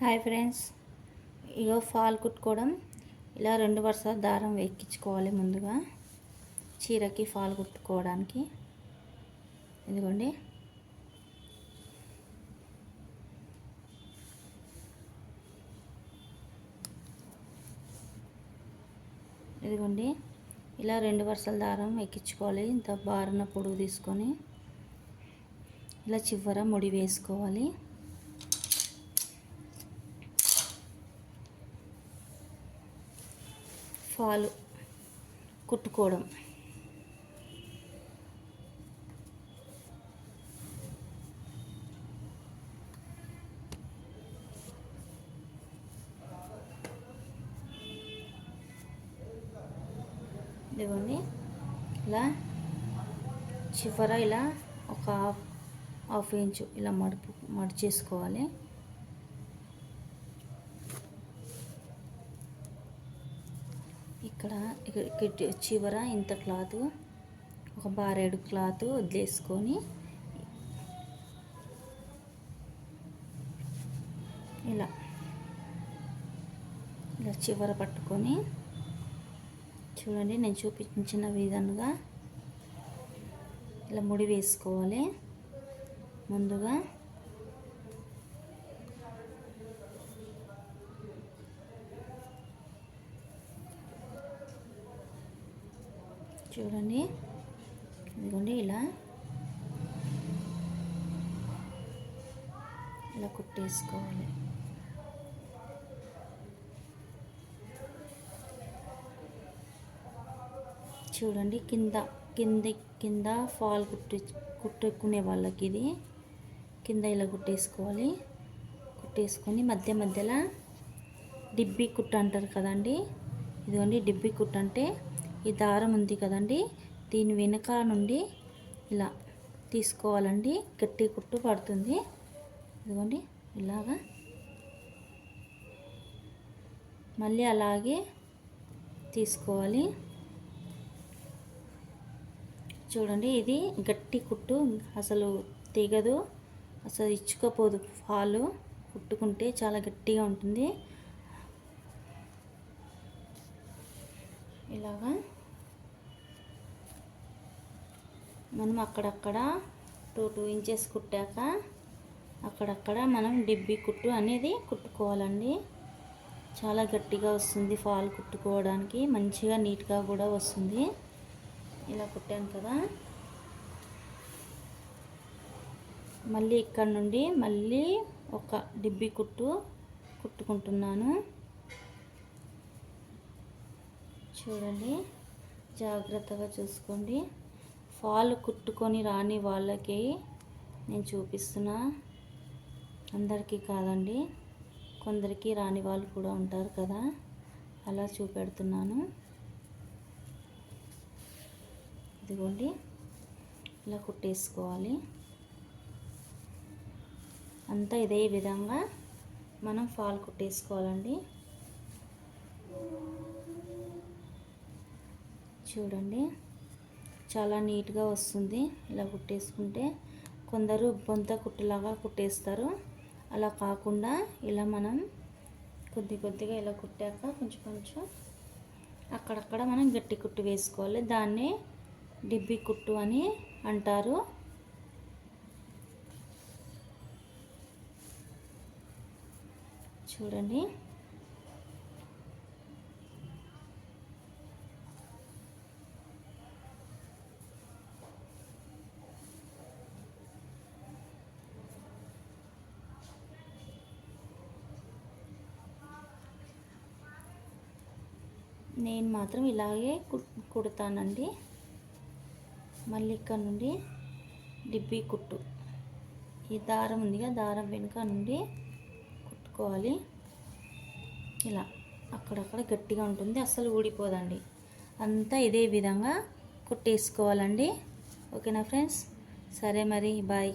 Hi friends. ఇగో fall కుట్టుకోవడం. ఇలా రెండు వరుస దారం ఎక్కించుకోవాలి ముందుగా. చీరకి ఫాల్ కుట్టుకోవడానికి. ఇదిగోండి. ఇదిగోండి. ఇలా రెండు వరుసల దారం ఎక్కించుకోవాలి ఇంత బారిన పొడుగు తీసుకొని. ఇలా చివర ముడి వేసుకోవాలి. ఫాలు కుట్టుకోవడం. ఇదిగోండి. ఇలా చివర ఇలా ఒక హాఫ్ హాఫ్ ఇంచు ఇలా మడుపు మడిచేసుకోవాలి. ఇక్కడ ఇక్కడ చివర ఇంత క్లాత్ ఒక బారేడు క్లాత్ వదిలేసుకొని ఇలా ఇలా చివర పట్టుకొని చూడండి నేను చూపించిన విధంగా ఇలా ముడి వేసుకోవాలి. ముందుగా చూడండి. ఇదిగోండి ఇలా. ఇలా కుట్టేసుకోవాలి. చూడండి కింద కింద కింద ఫాల్ కుట్టి కుట్టుకునే వాళ్ళకి ఇది. కింద ఇలా కుట్టేసుకోవాలి. కుట్టేసుకొని మధ్య మధ్యలో డిబ్బి కుట్ట అంటారు కదండి. ఇదిగోండి డిబ్బి కుట్ట అంటే ఈ దారం ఉంది కదండి. దీని వెనక నుండి ఇలా తీసుకోవాలండి. గట్టి కుట్టు పడుతుంది. ఇదిగోండి ఇలాగా. మళ్ళీ అలాగే తీసుకోవాలి. చూడండి ఇది గట్టి కుట్టు. అసలు తెగదు. అసలు ఇచ్చుకోపోదు. ఫాలు కుట్టుకుంటే చాలా గట్టిగా ఉంటుంది. ఇలాగా. మనం అక్కడక్కడ టూ టూ ఇంచెస్ కుట్టాక అక్కడక్కడ మనం డిబ్బి కుట్టు అనేది కుట్టుకోవాలండి. చాలా గట్టిగా వస్తుంది ఫాల్ కుట్టుకోవడానికి మంచిగా నీట్గా కూడా వస్తుంది. ఇలా కుట్టాను కదా. మళ్ళీ ఇక్కడ నుండి మళ్ళీ ఒక డిబ్బి కుట్టు కుట్టుకుంటున్నాను. చూడండి జాగ్రత్తగా చూసుకోండి. ఫాల్ కుట్టుకొని రాని వాళ్ళకి నేను చూపిస్తున్నా. అందరికీ కాదండి కొందరికి రాని వాళ్ళు కూడా ఉంటారు కదా. అలా చూపెడుతున్నాను. ఇదిగోండి ఇలా కుట్టేసుకోవాలి. అంతా ఇదే విధంగా మనం ఫాల్ కుట్టేసుకోవాలండి. చూడండి. చాలా నీట్గా వస్తుంది. ఇలా కుట్టేసుకుంటే కొందరు బొంత కుట్టులాగా కుట్టేస్తారు. అలా కాకుండా ఇలా మనం కొద్ది కొద్దిగా ఇలా కుట్టాక కొంచెం కొంచెం అక్కడక్కడ మనం గట్టి కుట్టు వేసుకోవాలి. దాన్ని డిబ్బి కుట్టు అని అంటారు. చూడండి. నేను మాత్రం ఇలాగే కుడతానండి. మళ్ళీ ఇక్కడ నుండి డిబ్బీ కుట్టు. ఈ దారం ఉందిగా దారం వెనుక నుండి కుట్టుకోవాలి. ఇలా అక్కడక్కడ గట్టిగా ఉంటుంది అస్సలు ఊడిపోదండి. అంతా ఇదే విధంగా కుట్టేసుకోవాలండి. ఓకేనా ఫ్రెండ్స్? సరే మరి బాయ్.